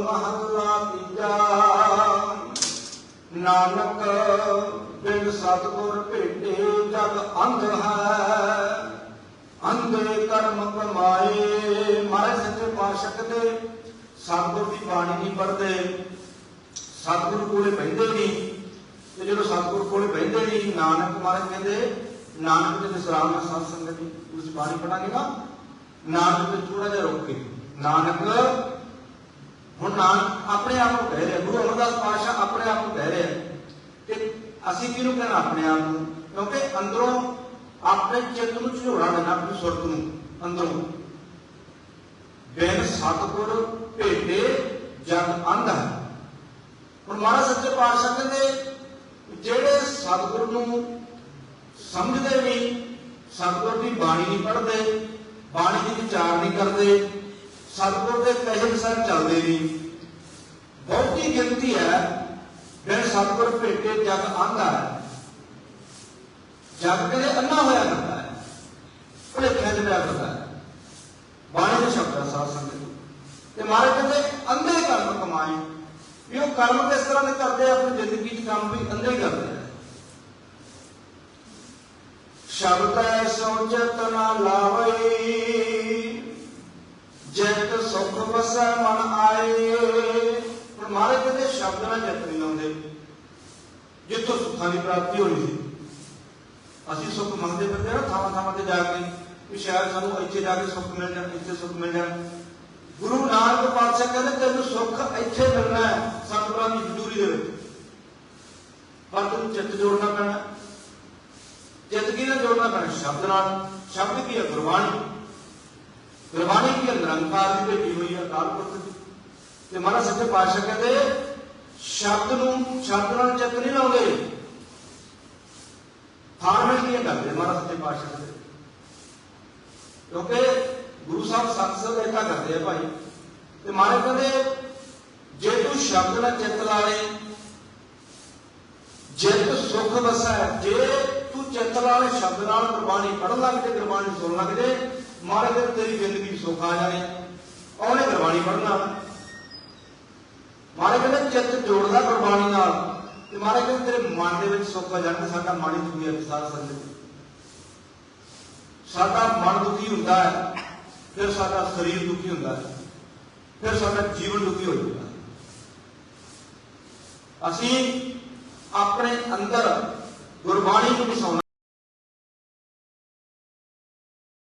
ਮਹੱਲਾ ਤੀਜਾ। ਨਾਨਕ ਬਿਨ ਸਤਿਗੁਰ ਭੇਟੇ, ਜਗ ਅੰਧ ਹੈ। ਅੰਧੇ ਕਰਮ ਕਮਾਏ ਮਾਰੇ ਸੱਚੇ ਪਾਤਸ਼ਾਹ ਦੇ ਸਤਿਗੁਰ ਦੀ ਬਾਣੀ ਨਹੀਂ ਪੜ੍ਹਦੇ। ਸਤਿਗੁਰ ਕੋਲੇ ਬਹਿੰਦੇ ਨਹੀਂ। ਤੇ ਜਦੋਂ ਸਤਿਗੁਰ ਕੋਲੇ ਬਹਿੰਦੇ ਨਹੀਂ, ਨਾਨਕ ਮਹਾਰਾਜ ਕਹਿੰਦੇ, ਨਾਨਕ ਦੇ ਵਿਸਰਾਮ ਨਾਲ ਸਾਧ ਦੀ ਉਸ ਬਾਣੀ ਪੜਾਂਗੇ ਨਾ, ਨਾਨਕ ਤੇ ਥੋੜਾ ਜਿਹਾ ਰੁਕ ਨਾਨਕ ਹੁਣ ਨਾਨਕ ਆਪਣੇ ਆਪ ਨੂੰ ਕਹਿ ਰਿਹਾ, ਗੁਰੂ ਅਮਰਦਾਸ ਪਾਤਸ਼ਾਹ ਆਪਣੇ ਆਪ ਨੂੰ ਕਹਿ ਰਿਹਾ ਕਿ ਅਸੀਂ ਕਿਹਨੂੰ ਕਹਿਣਾ ਆਪਣੇ ਆਪ ਨੂੰ? ਕਿਉਂਕਿ ਅੰਦਰੋਂ ਆਪਣੇ ਚਿੱਤ ਨੂੰ ਝੋੜਾ ਦੇਣਾ ਆਪਣੀ ਸੁਰਤ ਨੂੰ, ਅੰਦਰੋਂ। ਬਿਨ ਸਤਿਗੁਰ ਭੇਟੇ ਜਗ ਅੰਧ ਹੈ। ਹੁਣ ਮਹਾਰਾਜ ਸੱਚੇ ਪਾਤਸ਼ਾਹ ਕਹਿੰਦੇ, ਜਿਹੜੇ ਸਤਿਗੁਰ ਨੂੰ ਸਮਝਦੇ ਨਹੀਂ, ਸਤਿਗੁਰ ਦੀ ਬਾਣੀ ਨਹੀਂ ਪੜ੍ਹਦੇ, ਬਾਣੀ ਦੀ ਵਿਚਾਰ ਨਹੀਂ ਕਰਦੇ ਸਤਿਗੁਰ ਦੇ ਕਹੇ ਅਨੁਸਾਰ ਚੱਲਦੇ ਨਹੀਂ। ਬਹੁਤੀ ਗਿਣਤੀ ਹੈ ਬਿਨ ਸਤਿਗੁਰ ਭੇਟੇ ਜਗ ਆਂਦਾ ਹੈ, ਜਗ ਕਦੇ ਅੰਨਾ ਹੋਇਆ ਕਰਦਾ ਹੈ ਭੁਲੇਖਿਆਂ ਚ ਪਿਆ ਕਰਦਾ ਹੈ। ਬਾਣੀ ਦੇ ਸ਼ਬਦਾਂ ਸਾਧ ਸੰਗਤ ਤੇ ਮਾਰੇ ਕਹਿੰਦੇ, ਅੰਧੇ ਕਰਮ ਕਮਾਏ। ਵੀ ਉਹ ਕਰਮ ਕਿਸ ਤਰ੍ਹਾਂ ਦੇ ਕਰਦੇ ਆ? ਆਪਣੀ ਜ਼ਿੰਦਗੀ 'ਚ ਕੰਮ ਵੀ ਅੰਧੇ ਕਰਦੇ ਆ। ਸ਼ਬਦੈ ਸੋਚਤ ਨਾ ਲਾਵਈ ਜਿਤ ਸੁਖ ਵਸੈ ਮਨ ਆਏ ਪਰ ਮਾਰੇ ਕਹਿੰਦੇ ਸ਼ਬਦ ਨਾਲ ਜਿੱਤ ਨਹੀਂ ਲਾਉਂਦੇ। ਜਿੱਥੋਂ ਸੁੱਖਾਂ ਦੀ ਪ੍ਰਾਪਤੀ ਹੋਣੀ ਸੀ। ਅਸੀਂ ਸੁੱਖ ਮੰਗਦੇ ਫਿਰਦੇ ਹਾਂ ਥਾਵਾਂ ਥਾਵਾਂ ਤੇ ਜਾ ਕੇ, ਵੀ ਸ਼ਾਇਦ ਸਾਨੂੰ ਇੱਥੇ ਜਾ ਕੇ ਸੁੱਖ ਮਿਲ ਜਾਣ, ਇੱਥੇ ਸੁੱਖ ਮਿਲ ਜਾਣ। ਗੁਰੂ ਨਾਨਕ ਪਾਤਸ਼ਾਹ ਕਹਿੰਦੇ, ਤੈਨੂੰ ਸੁੱਖ ਇੱਥੇ ਮਿਲਣਾ ਹੈ, ਸਤਿਗੁਰਾਂ ਦੀ ਹਜ਼ੂਰੀ ਦੇ ਵਿੱਚ। ਪਰ ਤੈਨੂੰ ਚਿੱਤ ਜੋੜਨਾ ਪੈਣਾ ਚਿੱਤ ਕੀ ਨਾਲ ਜੋੜਨਾ ਪੈਣਾ? ਸ਼ਬਦ ਨਾਲ। ਸ਼ਬਦ ਕੀ ਹੈ? ਗੁਰਬਾਣੀ। ਗੁਰਬਾਣੀ ਕੀ ਨਿਰੰਕਾਰ ਦੀ ਭੇਟੀ ਹੋਈ ਹੈ ਅਕਾਲ ਪੁਰਖ ਦੀ। ਤੇ ਮਹਾਰਾਜ ਸੱਚੇ ਪਾਤਸ਼ਾਹ ਕਹਿੰਦੇ, ਸ਼ਬਦ ਨੂੰ, ਸ਼ਬਦ ਨਾਲ ਚਿੱਤ ਨਹੀਂ ਲਾਉਂਦੇ। ਫਾਰਮੈਲਟੀਆਂ ਕਰਦੇ ਮਹਾਰਾਜ ਸੱਚੇ ਪਾਤਸ਼ਾਹ ਦੇ ਕਿਉਂਕਿ ਗੁਰੂ ਸਾਹਿਬ ਸਤ ਸਤ ਕਰਦੇ ਆ ਭਾਈ। ਤੇ ਮਹਾਰਾਜ ਕਹਿੰਦੇ, ਜੇ ਤੂੰ ਸ਼ਬਦ ਨਾਲ ਚਿੱਤ ਲਾ ਲੇ ਜਿੱਤ ਸੁਖ ਵਸੈ, ਜੇ ਤੂੰ ਚਿੱਤ ਲਾ ਸ਼ਬਦ ਨਾਲ ਗੁਰਬਾਣੀ ਪੜਨ ਲੱਗ ਤੇ ਗੁਰਬਾਣੀ ਸੁਣਨ ਲੱਗ ਜੇ ਮਹਾਰਾਜ ਕਹਿੰਦੇ ਤੇਰੀ ਜ਼ਿੰਦਗੀ 'ਚ ਆ ਜਾਣੇ। ਉਹਨੇ ਗੁਰਬਾਣੀ ਪੜਨਾ ਮਹਾਰਾਜ ਕਹਿੰਦੇ ਚਿੱਤ ਜੋੜਦਾ ਗੁਰਬਾਣੀ ਨਾਲ, ਤੇ ਮਹਾਰਾਜ ਕਹਿੰਦੇ ਤੇਰੇ ਮਨ ਦੇ ਵਿੱਚ ਸੁੱਖ ਆ ਜਾਣਾ ਸਾਡਾ ਮਨ ਹੀ ਦੁਖੀ ਹੈ ਸਾਡਾ ਮਨ ਦੁਖੀ ਹੁੰਦਾ ਹੈ, ਫਿਰ ਸਾਡਾ ਸਰੀਰ ਦੁਖੀ ਹੁੰਦਾ ਹੈ, ਫਿਰ ਸਾਡਾ ਜੀਵਨ ਦੁਖੀ ਹੋ ਜਾਂਦਾ ਅਸੀਂ ਆਪਣੇ ਅੰਦਰ ਗੁਰਬਾਣੀ ਨੂੰ ਵਸਾਉਣਾ